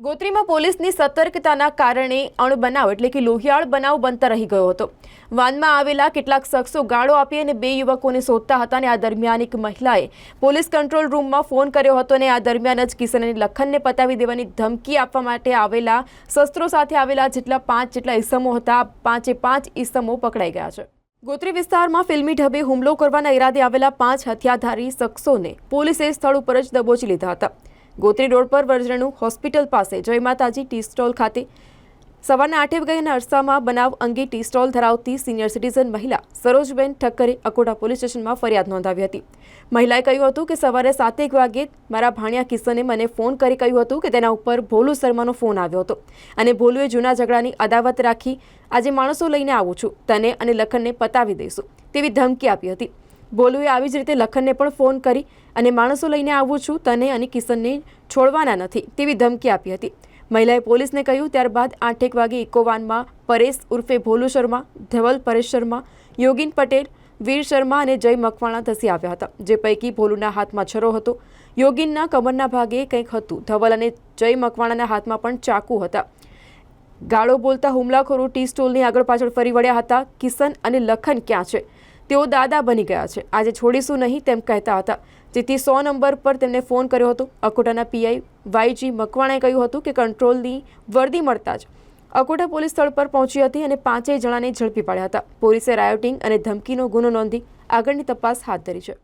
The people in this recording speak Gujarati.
ગોત્રીમાં પોલીસની સતર્કતાના કારણે અણબનાવ એટલે કે લોહિયાળ બનાવ બનતા રહી ગયો હતો. વાનમાં આવેલા કેટલાક શખ્સો ગાળો આપી અને બે યુવકોને શોધતા હતા અને આ દરમિયાન એક મહિલાએ પોલીસ કંટ્રોલ રૂમમાં ફોન કર્યો હતો અને આ દરમિયાન જ કિશન અને લખનને પતાવી દેવાની ધમકી આપવા માટે આવેલા શસ્ત્રો સાથે આવેલા જેટલા પાંચ જેટલા ઈસમો હતા પાંચે પાંચ ઈસમો પકડાઈ ગયા છે. ગોત્રી વિસ્તારમાં ફિલ્મી ઢબે હુમલો કરવાના ઈરાદે આવેલા પાંચ હથિયારધારી શખ્સોને પોલીસે સ્થળ ઉપર જ દબોચી લીધા હતા. ગોત્રી રોડ પર વરજણુ હોસ્પિટલ પાસે જય માતાજી ટી સ્ટોલ ખાતે. સવારના આઠે વાગ્યાના અરસામાં બનાવ અંગે ટી સ્ટોલ ધરાવતી સિનિયર સિટીઝન મહિલા સરોજબેન ઠક્કરે અકોટા પોલીસ સ્ટેશનમાં ફરિયાદ નોંધાવી હતી. મહિલાએ કહ્યું હતું કે સવારે સાતેક વાગે મારા ભાણિયા કિશને મને ફોન કરી કહ્યું હતું કે તેના ઉપર ભોલુ શર્માનો ફોન આવ્યો હતો અને ભોલુએ જૂના ઝઘડાની અદાવત રાખી આજે માણસો લઈને આવું છું, તને અને લખનને પતાવી દઈશું, તેવી ધમકી આપી હતી. ભોલુએ આવી જ રીતે લખનને પણ ફોન કરી અને માણસો લઈને આવું છું, તને અને કિશનને છોડવાના નથી, તેવી ધમકી આપી હતી. મહિલાએ પોલીસને કહ્યું, ત્યારબાદ આઠેક વાગે ઇકોવાનમાં પરેશ ઉર્ફે ભોલુ શર્મા, ધવલ પરેશ શર્મા, યોગીન પટેલ, વીર શર્મા અને જય મકવાણા ધસી આવ્યા હતા, જે પૈકી ભોલુના હાથમાં છરો હતો. યોગીનના કમરના ભાગે કંઈક હતું, ધવલ અને જય મકવાણાના હાથમાં પણ ચાકુ હતા. ગાળો બોલતા હુમલાખોરો ટી સ્ટોલની આગળ પાછળ ફરી વળ્યા હતા, કિશન અને લખન ક્યાં છે? તેઓ દાદા બની ગયા છે. આજે છોડીશું નહીં તેમ કહેતા હતા. જેથી સો નંબર પર તેમને ફોન કર્યો હતો. અકોટાના પીઆઈ વાયજી મકવાણાએ કહ્યું હતું કે કંટ્રોલની વર્દી મળતા જ અકોટા પોલીસ સ્થળ પર પહોંચી હતી અને પાંચેય જણાને ઝડપી પાડ્યા હતા. પોલીસે રાયોટિંગ અને ધમકીનો ગુનો નોંધી આગળની તપાસ હાથ ધરી છે.